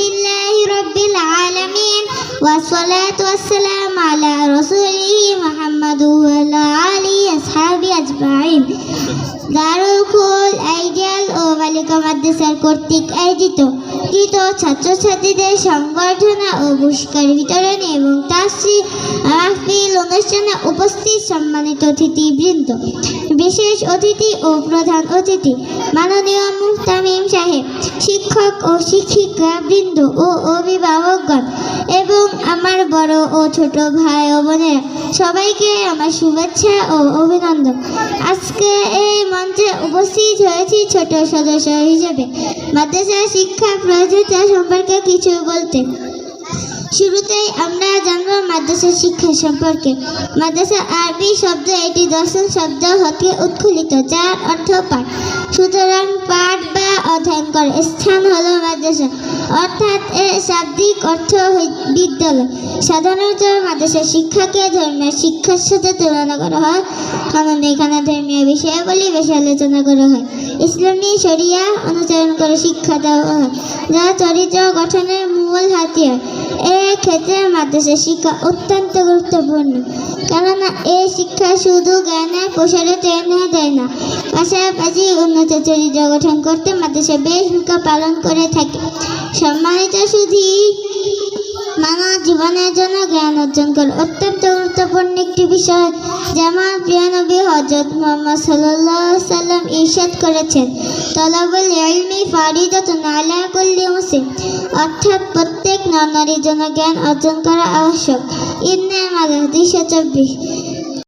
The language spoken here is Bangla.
لله رب العالمين والصلاة والسلام على رسوله محمد করিম দারুল খুল আইডিয়াল ও বালিকা মাদ্রাসার কর্তৃক আয়োজিত। কৃত ছাত্রছাত্রীদের সংবর্ধনা ও পুরস্কার বিতরণ এবং তাশ্রী মাহফিল অনুষ্ঠানে উপস্থিত সম্মানিত অতিথিবৃন্দ, বিশেষ অতিথি ও প্রধান অতিথি, মাননীয় মুক্তামিম সাহেব, শিক্ষক ও শিক্ষিকা বৃন্দ ও অভিভাবকগণ এবং বড় ও ছোট ভাই ও বোনের সবাইকে আমার শুভেচ্ছা ও অভিনন্দন। আজকে এই মঞ্চে উপস্থিত হয়েছি ছোট সদস্য হিসেবে। মাদ্রাসা শিক্ষা প্রয়োজনীয়তা সম্পর্কে কিছু বলতে। শুরুতেই আমরা জানব মাদ্রাসা শিক্ষা সম্পর্কে। মাদ্রাসা আরবি শব্দ এটি দর্শন শব্দ হতে উৎখলিত, যার অর্থ পাঠ। সুতরাং পাঠ বা অধ্যয়ন করার স্থান হলো মাদ্রাসা। অর্থাৎ এর শাব্দিক অর্থ বিদ্যালয়। সাধারণত মাদ্রাসা শিক্ষাকে ধর্মীয় শিক্ষার সাথে তুলনা করা হয়। কারণ এখানে ধর্মীয় বিষয়াবলী বেশি আলোচনা করা হয়। ইসলামী শরিয়া অনুসরণ করে শিক্ষা দেওয়া হয়, যা চরিত্র গঠনের মূল হাতিয়ার। এই ক্ষেত্রে মাদ্রাসা শিক্ষা অত্যন্ত গুরুত্বপূর্ণ। কেননা এই শিক্ষা শুধু জ্ঞানের প্রসারে ট্রেনে দেয় না, পাশাপাশি উন্নত চরিত্র গঠন করতে মাদ্রাসা বেশ ভূমিকা পালন করে থাকে। সম্মানিত শুধু মানব জীবনের জন্য জ্ঞান অর্জন করা অত্যন্ত গুরুত্বপূর্ণ একটি বিষয় যেমন প্রিয় নবী হজরত মোহাম্মদ সাল্লাহ সাল্লাম ইরশাদ করেছেন। তলাবুল ইলমি ফারিদাতুন আলা কুল্লি মুসলিম অর্থাৎ প্রত্যেক নরনারীর জন্য জ্ঞান অর্জন করা আবশ্যক। ইবনে মাজাহ দুইশো চব্বিশ।